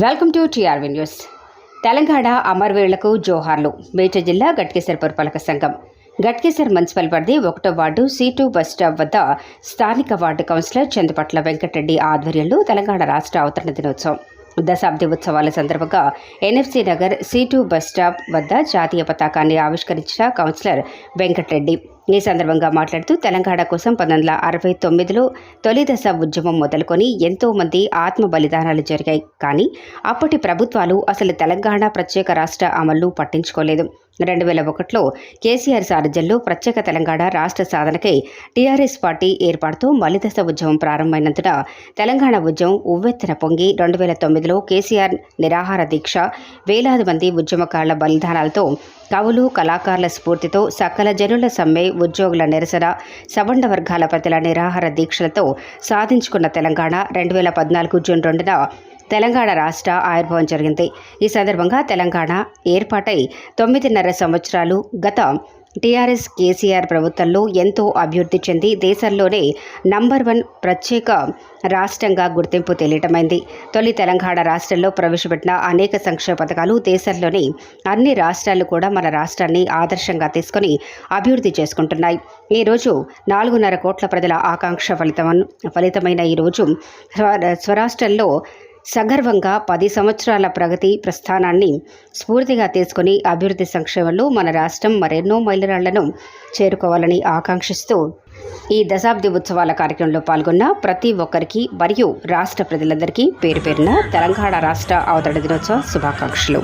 Welcome to TRV news. Telangana అమరవీరులకు జోహార్లు. మేడ్చల్ జిల్లా గట్కేసర్ పురపాలక సంఘం. గట్కేసర్ మున్సిపల్ పరిధి ఒకటో వార్డు సీటు బస్ స్టాప్ వద్ద స్థానిక వార్డు కౌన్సిలర్ చందుపట్ల వెంకటరెడ్డి ఆధ్వర్యంలో తెలంగాణ రాష్ట్ర అవతరణ దినోత్సవం. దశాబ్ది ఉత్సవాల సందర్భంగా ఎన్ఎఫ్సి నగర్ సీటు బస్ స్టాప్ వద్ద జాతీయ పతాకాన్ని ఆవిష్కరించిన కౌన్సిలర్ వెంకటరెడ్డి. ఈ సందర్భంగా మాట్లాడుతూ తెలంగాణ కోసం పంతొమ్మిది వందల అరవై తొమ్మిదిలో తొలిదశ ఉద్యమం మొదలుకొని ఎంతోమంది ఆత్మ బలిదానాలు జరిగాయి. కానీ అప్పటి ప్రభుత్వాలు అసలు తెలంగాణ ప్రత్యేక రాష్ట్ర అమలు పట్టించుకోలేదు. రెండు వేల ఒకటిలో కేసీఆర్ సారథ్యంలో ప్రత్యేక తెలంగాణ రాష్ట్ర సాధనకై టీఆర్ఎస్ పార్టీ ఏర్పాటుతో మలిదశ ఉద్యమం ప్రారంభమైనందున తెలంగాణ ఉద్యమం ఉవ్వెత్తున పొంగి రెండు వేల తొమ్మిదిలో కేసీఆర్ నిరాహార దీక్ష వేలాది మంది ఉద్యమకారుల బలిదానాలతో కవులు కళాకారుల స్ఫూర్తితో సకల జనుల సమ్మె ఉద్యోగుల నిరసన సబండ వర్గాల ప్రజల నిరాహార దీక్షలతో సాధించుకున్న తెలంగాణ రెండు వేల పద్నాలుగు జూన్ రెండున తెలంగాణ రాష్ట్ర ఆవిర్భావం జరిగింది. ఈ సందర్భంగా తెలంగాణ ఏర్పాటై తొమ్మిదిన్నర సంవత్సరాలు గత టీఆర్ఎస్ కేసీఆర్ ప్రభుత్వంలో ఎంతో అభివృద్ధి చెంది దేశంలోనే నంబర్ వన్ ప్రత్యేక రాష్ట్రంగా గుర్తింపు తెలియటమైంది తొలి తెలంగాణ రాష్ట్రంలో ప్రవేశపెట్టిన అనేక సంక్షేమ పథకాలు దేశంలోని అన్ని రాష్ట్రాలు కూడా మన రాష్ట్రాన్ని ఆదర్శంగా తీసుకొని అభివృద్ధి చేసుకుంటున్నాయి. ఈరోజు నాలుగున్నర కోట్ల ప్రజల ఆకాంక్ష ఫలితం ఫలితమైన ఈరోజు స్వ- స్వరాష్ట్రంలో సగర్వంగా పది సంవత్సరాల ప్రగతి ప్రస్థానాన్ని స్ఫూర్తిగా తీసుకుని అభివృద్ధి సంక్షేమంలో మన రాష్ట్రం మరెన్నో మైలురాళ్ళను చేరుకోవాలని ఆకాంక్షిస్తూ ఈ దశాబ్ది ఉత్సవాల కార్యక్రమంలో పాల్గొన్న ప్రతి ఒక్కరికి మరియు రాష్ట్ర ప్రజలందరికీ పేరు పేరున తెలంగాణ రాష్ట్ర అవతరణ దినోత్సవ శుభాకాంక్షలు.